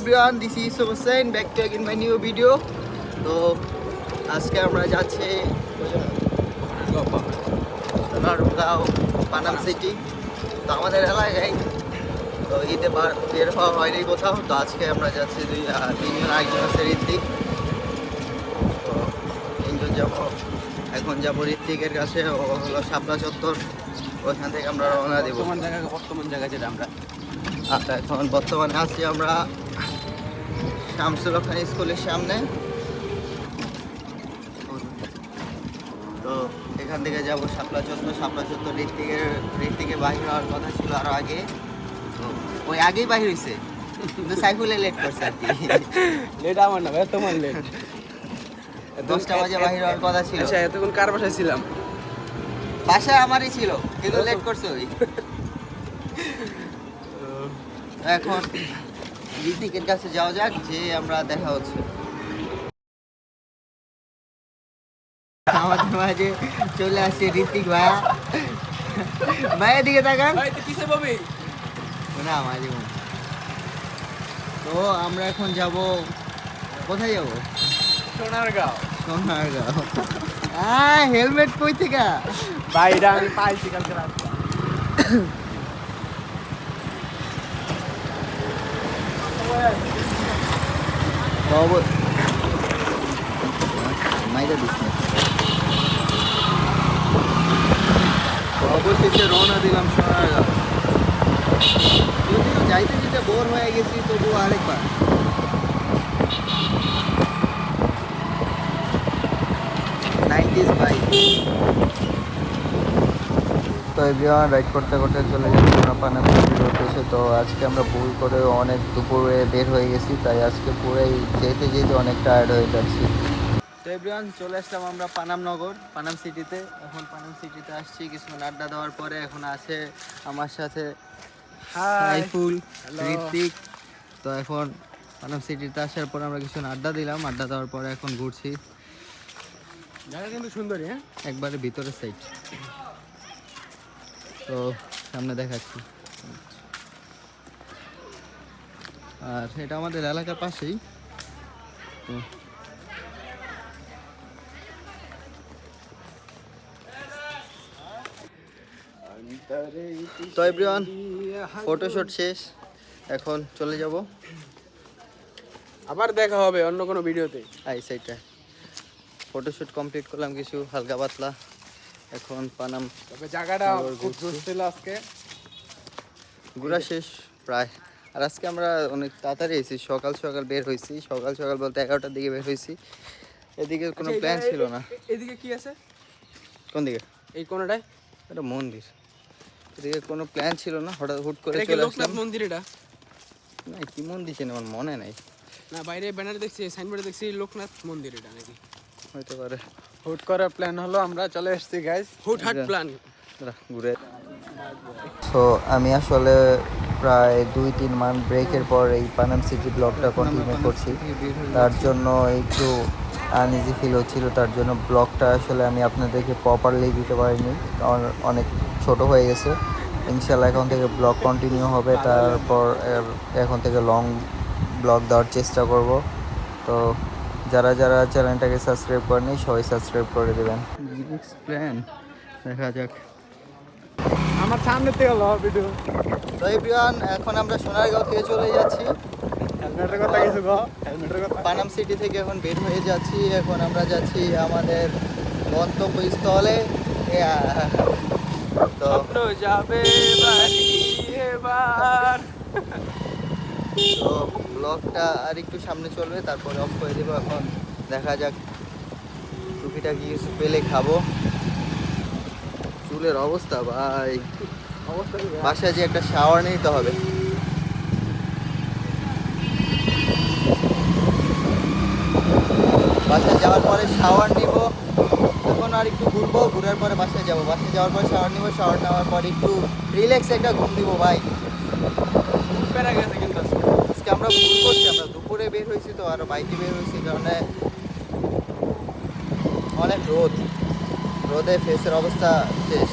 Everyone this is Hossain back to in my new video তো আজকে আমরা যাচ্ছি নারগাঁও পানাম সিটি তো আমাদের এলাকায় তো ঈদে বার হওয়া হয়নি কোথাও। তো আজকে আমরা যাচ্ছি দুই তিনজন একজন আছে ঋত্বিক। তো তিনজন যাব। এখন যাব ঋত্বিকের কাছে ও হলো শাপলা চত্বর। ওইখান থেকে আমরা রওনা দেবো। বর্তমান জায়গা বর্তমান জায়গা যেটা আমরা। আচ্ছা এখন বর্তমানে আছি আমরা শামসুল খান স্কুলের সামনে। তো এখান থেকে যাব শাপলা চত্বর শাপলা চত্বর ঋত্বিকের ঋত্বিকে বাহির হওয়ার কথা ছিল আরও আগে। ওই আগেই বাহির হয়েছে কিন্তু সাইফুলে লেট করছে আর কি। লেট আমার না তোমার লেট দশটা বাজে বাহির হওয়ার কথা ছিল। আচ্ছা এতক্ষণ কার বাসায় ছিলাম? বাসায় আমারই ছিল কিন্তু লেট করছে ওই। এখন ঋতিকের কাছে যাওয়া যাক যে আমরা দেখা হচ্ছে। আমাদের মাঝে চলে আসছে ঋতিক ভাইয়া। ভাইয়ের দিকে তাকান। ভাই না মাঝে তো আমরা এখন যাব কোথায় যাব? সোনারগাঁও। সোনারগাঁও। হ্যাঁ হেলমেট কই থেকে? বাইরে আমি পাইছি কালকে বাবু মাইরা দিস না তো অবশেষে রওনা দিলাম সোনারগাঁও যদিও যাইতে যেতে বোর হয়ে গেছি তবু আরেকবার নাইনটিস বাইক তো এভরিওয়ান রাইড করতে করতে চলে যাচ্ছি আমরা পানাম সিটির উদ্দেশ্যে তো আজকে আমরা ভুল করে অনেক দুপুরে বের হয়ে গেছি তাই আজকে পুরাই যেতে যেতে অনেক টায়ার্ড হয়ে যাচ্ছি। তো এভরিওয়ান চলে আসলাম আমরা পানামনগর পানাম সিটিতে এখন পানাম সিটিতে আসছি কিছুক্ষণ আড্ডা দেওয়ার পরে এখন আছে আমার সাথে হাইফুল. ঋত্বিক তো এখন পানাম সিটিতে আসার পর আমরা কিছুক্ষণ আড্ডা দিলাম আড্ডা দেওয়ার পরে এখন ঘুরছি। জায়গা কিন্তু সুন্দরী হ্যাঁ? একবারে ভিতরের সাইড তো সামনে দেখাচ্ছি। আর এটা আমাদের এলাকার পাশেই। তো তো এভরিওয়ান ফটোশুট শেষ। এখন চলে যাব। আবার দেখা হবে অন্য কোনো ভিডিওতে। আই সাইডটা ফটোশুট কমপ্লিট করলাম কিছু হালকা পাতলা। এখন পানাম তবে জায়গাটা খুব ঘুরছি। ছিল আজকে। ঘোরা শেষ প্রায়। আর আজকে আমরা অনেক তাড়াতাড়ি এসেছি সকাল সকাল বের হয়েছি। সকাল সকাল বলতে এগারোটার দিকে বের হয়েছি। এদিকে কোনো আচ্ছা, প্ল্যান ছিল না। এদিকে কি আছে? কোন দিকে? এই কোনটায় এটা মন্দির। এদিকে কোনো প্ল্যান ছিল না হঠাৎ হুট করে চলে আসলাম। মন্দির এটা? না কি মন্দির ছিল আমার মনে নাই। না বাইরে ব্যানার দেখছি সাইনবোর্ডে দেখছি লোকনাথ মন্দির এটা নাকি। হতে পারে। হুট করার প্ল্যান হলো আমরা চলে এসেছি গাইস হুট হাট। প্ল্যান ঘুরে। তো আমি আসলে প্রায় দুই তিন মান্থ ব্রেকের পর এই পানাম সিটি ব্লগটা কন্টিনিউ করছি। তার জন্য একটু আনইজি ফিল হচ্ছিল তার জন্য ব্লগটা আসলে আমি আপনাদেরকে প্রপারলি দিতে পারিনি। কারণ অনেক ছোট হয়ে গেছে। ইনশাল্লাহ এখন থেকে ব্লগ কন্টিনিউ হবে। তারপর এখন থেকে লং ব্লগ দেওয়ার চেষ্টা করব। তো যারা যারা চ্যানেলটাকে সাবস্ক্রাইব করেনি সবাই সাবস্ক্রাইব করে দেবেন। প্ল্যান দেখা যাক। আমার সামনে থেকে লো ভিডিও তো এভরিওয়ান এখন আমরা সোনারগাঁও থেকে চলে যাচ্ছি। হেলমেটের কথা কিছু হেলমেটের কথা। পানাম সিটি থেকে এখন বের হয়ে যাচ্ছি। এখন আমরা যাচ্ছি আমাদের গন্তব্যস্থলে। তো যাবে বাড়ি এবার। তো ব্লগটা আর একটু সামনে চলবে তারপরে অফ করে দেবো এখন। দেখা যাক টুকিটা কি কিছু পেলে খাব। চুলের অবস্থা ভাই? বাসায় যে একটা শাওয়ার নিতে হবে। বাসায় যাওয়ার পরে শাওয়ার নিব। তখন আর একটু ঘুরবো ঘুরার পরে বাসায় যাব। বাসায় যাওয়ার পরে শাওয়ার নিব শাওয়ার নেওয়ার পর একটু রিল্যাক্স একটা ঘুম দিব ভাই খুব প্যারা গেছে কিন্তু আজকে। আজকে আমরা ভুল করছি, আমরা দুপুরে বের হয়েছি তো, আর বাইকে বের হয়েছি কারণে অনেক রোদ। রোদে ফেসের অবস্থা শেষ